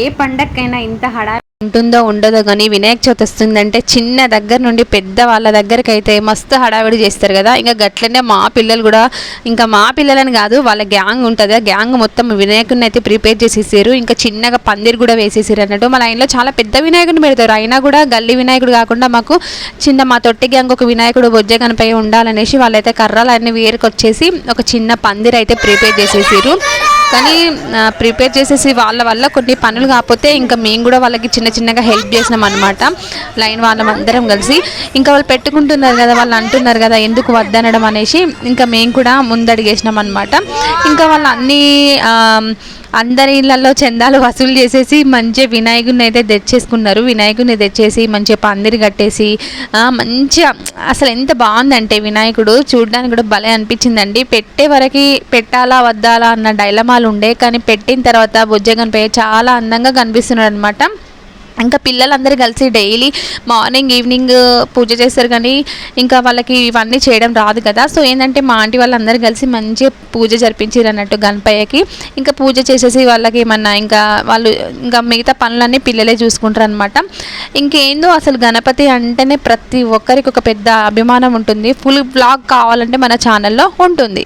ఏ పండక్కైనా ఇంత హడా ఉంటుందో ఉండదో కానీ వినాయక చవితి వస్తుందంటే చిన్న దగ్గర నుండి పెద్ద వాళ్ళ దగ్గరికి అయితే మస్తు హడావిడి చేస్తారు కదా. ఇంకా గట్లనే మా పిల్లలు కూడా ఇంకా మా పిల్లలని కాదు వాళ్ళ గ్యాంగ్ ఉంటుంది. ఆ గ్యాంగ్ మొత్తం వినాయకుడిని అయితే ప్రిపేర్ చేసేసారు. ఇంకా చిన్నగా పందిరి కూడా వేసేసారు అన్నట్టు. మా లైన్లో చాలా పెద్ద వినాయకుడిని పెడతారు. అయినా కూడా గల్లీ వినాయకుడు కాకుండా మాకు చిన్న మా తొట్టి గ్యాంగ్ ఒక వినాయకుడు బొజ్జ కనిపై ఉండాలనేసి వాళ్ళైతే కర్రలన్నీ వేరుకొచ్చేసి ఒక చిన్న పందిరి అయితే ప్రిపేర్ చేసేసారు. కానీ ప్రిపేర్ చేసేసి వాళ్ళ వల్ల కొన్ని పనులు కాకపోతే ఇంకా మేము కూడా వాళ్ళకి చిన్న చిన్నగా హెల్ప్ చేసినాం అనమాట లైన్ వాళ్ళం అందరం కలిసి. ఇంకా వాళ్ళు పెట్టుకుంటున్నారు కదా వాళ్ళు అంటున్నారు కదా ఎందుకు వద్దనడం అనేసి ఇంకా మేము కూడా ముందడిగేసినాం అనమాట ఇంకా వాళ్ళు అన్నీ అందరి ఇళ్ళలో చందాలు వసూలు చేసేసి మంచిగా వినాయకుడిని అయితే తెచ్చేసుకున్నారు. వినాయకుడిని తెచ్చేసి మంచిగా పందిరి కట్టేసి మంచిగా అసలు ఎంత బాగుందంటే వినాయకుడు. చూడడానికి కూడా భలే అనిపించిందండి. పెట్టే వరకు పెట్టాలా వద్దాలా అన్న డైలమాలు ఉండే కానీ పెట్టిన తర్వాత బుజ్జగన్పై చాలా అందంగా కనిపిస్తున్నాడు అనమాట ఇంకా పిల్లలందరూ కలిసి డైలీ మార్నింగ్ ఈవినింగ్ పూజ చేస్తారు కానీ ఇంకా వాళ్ళకి ఇవన్నీ చేయడం రాదు కదా. సో ఏంటంటే మా ఆంటీ వాళ్ళందరూ కలిసి మంచిగా పూజ జరిపించారు అన్నట్టు గణపయ్యకి. ఇంకా పూజ చేసేసి వాళ్ళకి ఏమన్నా ఇంకా వాళ్ళు ఇంకా మిగతా పనులన్నీ పిల్లలే చూసుకుంటారు అనమాట ఇంకేందో అసలు గణపతి అంటేనే ప్రతి ఒక్కరికి ఒక పెద్ద అభిమానం ఉంటుంది. ఫుల్ బ్లాగ్ కావాలంటే మన ఛానల్లో ఉంటుంది.